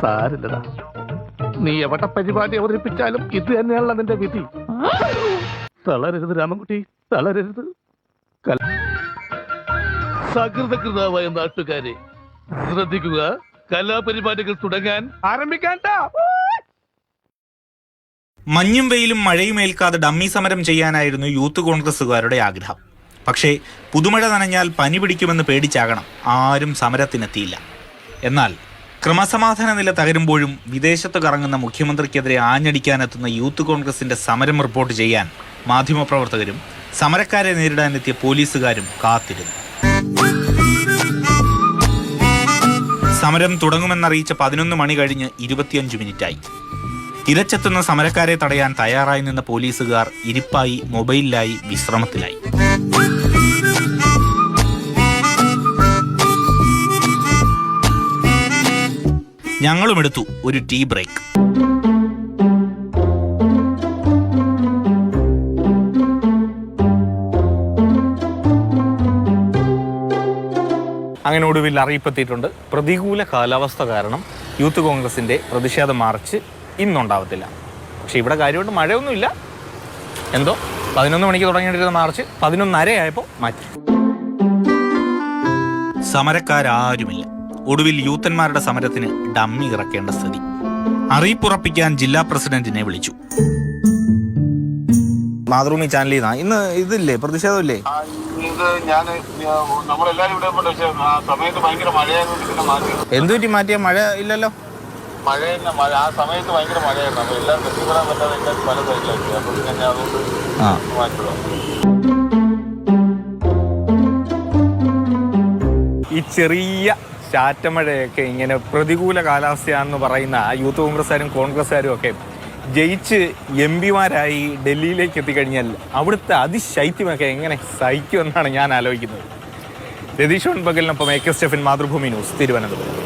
സാരില്ലടാ. നീ എവിടെ പരിപാടി അവതരിപ്പിച്ചാലും ഇത് തന്നെയാണല്ലോ നിന്റെ വിധി. തളരരുത് രാമൻകുട്ടി തളരരുത്. സകൃതകൃതാവായ നാട്ടുകാരെ ശ്രദ്ധിക്കുക. കലാപരിപാടികൾ തുടങ്ങാൻ ആരംഭിക്കാൻ മഞ്ഞും വെയിലും മഴയും ഏൽക്കാതെ ഡമ്മി സമരം ചെയ്യാനായിരുന്നു യൂത്ത് കോൺഗ്രസുകാരുടെ ആഗ്രഹം. പക്ഷേ പുതുമഴ നനഞ്ഞാൽ പനി പിടിക്കുമെന്ന് പേടിച്ചാകണം. ആരും സമരത്തിനെത്തിയില്ല. എന്നാൽ ക്രമസമാധാന നില തകരുമ്പോഴും വിദേശത്ത് കറങ്ങുന്ന മുഖ്യമന്ത്രിക്കെതിരെ ആഞ്ഞടിക്കാനെത്തുന്ന യൂത്ത് കോൺഗ്രസിന്റെ സമരം റിപ്പോർട്ട് ചെയ്യാൻ മാധ്യമപ്രവർത്തകരും സമരക്കാരെ നേരിടാനെത്തിയ പോലീസുകാരും കാത്തിരുന്നു. സമരം തുടങ്ങുമെന്നറിയിച്ച പതിനൊന്ന് മണി കഴിഞ്ഞ് ഇരുപത്തിയഞ്ച് മിനിറ്റായി. ഇരച്ചെത്തുന്ന സമരക്കാരെ തടയാൻ തയ്യാറായി നിന്ന പോലീസുകാർ ഇരിപ്പായി മൊബൈലിലായി വിശ്രമത്തിലായി. ഞങ്ങളും എടുത്തു ഒരു ടീ ബ്രേക്ക്. അങ്ങനെ ഒടുവിൽ അറിയിപ്പെത്തിയിട്ടുണ്ട്. പ്രതികൂല കാലാവസ്ഥ കാരണം യൂത്ത് കോൺഗ്രസിന്റെ പ്രതിഷേധ മാർച്ച് ഇന്നുണ്ടാവത്തില്ല. പക്ഷെ ഇവിടെ കാര്യമായിട്ട് മഴയൊന്നുമില്ല. എന്തോ? പതിനൊന്ന് മണിക്ക് തുടങ്ങിയിട്ടിരുന്ന മാർച്ച് പതിനൊന്നരയായപ്പോൾ മാറ്റി. സമരക്കാരാരുമില്ല. ഒടുവിൽ യൂത്തന്മാരുടെ സമരത്തിന് ഡമ്മി ഇറക്കേണ്ട സ്ഥിതി. അറിയിപ്പുറപ്പിക്കാൻ ജില്ലാ പ്രസിഡന്റിനെ വിളിച്ചു. മാതൃഭൂമി ചാനലിൽ നിന്നാ? ഇന്ന് ഇതില്ലേ? പ്രതിഷേധമില്ലേ? എന്തുപറ്റി എന്തു പറ്റി? മാറ്റിയ? മഴ ഇല്ലല്ലോ? മഴ മഴ. ആ സമയത്ത് ഭയങ്കര മഴയായിരുന്നു. അപ്പൊ എല്ലാം എത്തിപ്പെടാൻ പറ്റാതെ എല്ലാവരും പല സൈഡിലാക്കി അപ്പൊ പിന്നെ അതുകൊണ്ട് ആ. മാറ്റിയതാണ് ഈ ചെറിയ ചാറ്റമഴയൊക്കെ ഇങ്ങനെ പ്രതികൂല കാലാവസ്ഥയാണെന്ന് പറയുന്ന യൂത്ത് കോൺഗ്രസ്സുകാരും കോൺഗ്രസ്സുകാരും ഒക്കെ ജയിച്ച് എം പിമാരായി ഡൽഹിയിലേക്ക് എത്തിക്കഴിഞ്ഞാൽ അവിടുത്തെ അതിശൈത്യമൊക്കെ എങ്ങനെ സഹിക്കുമെന്നാണ് ഞാൻ ആലോചിക്കുന്നത്. Ratheesh ഉൺപകലിനൊപ്പം A K Stephin Mathrubhumi news Thiruvananthapuram.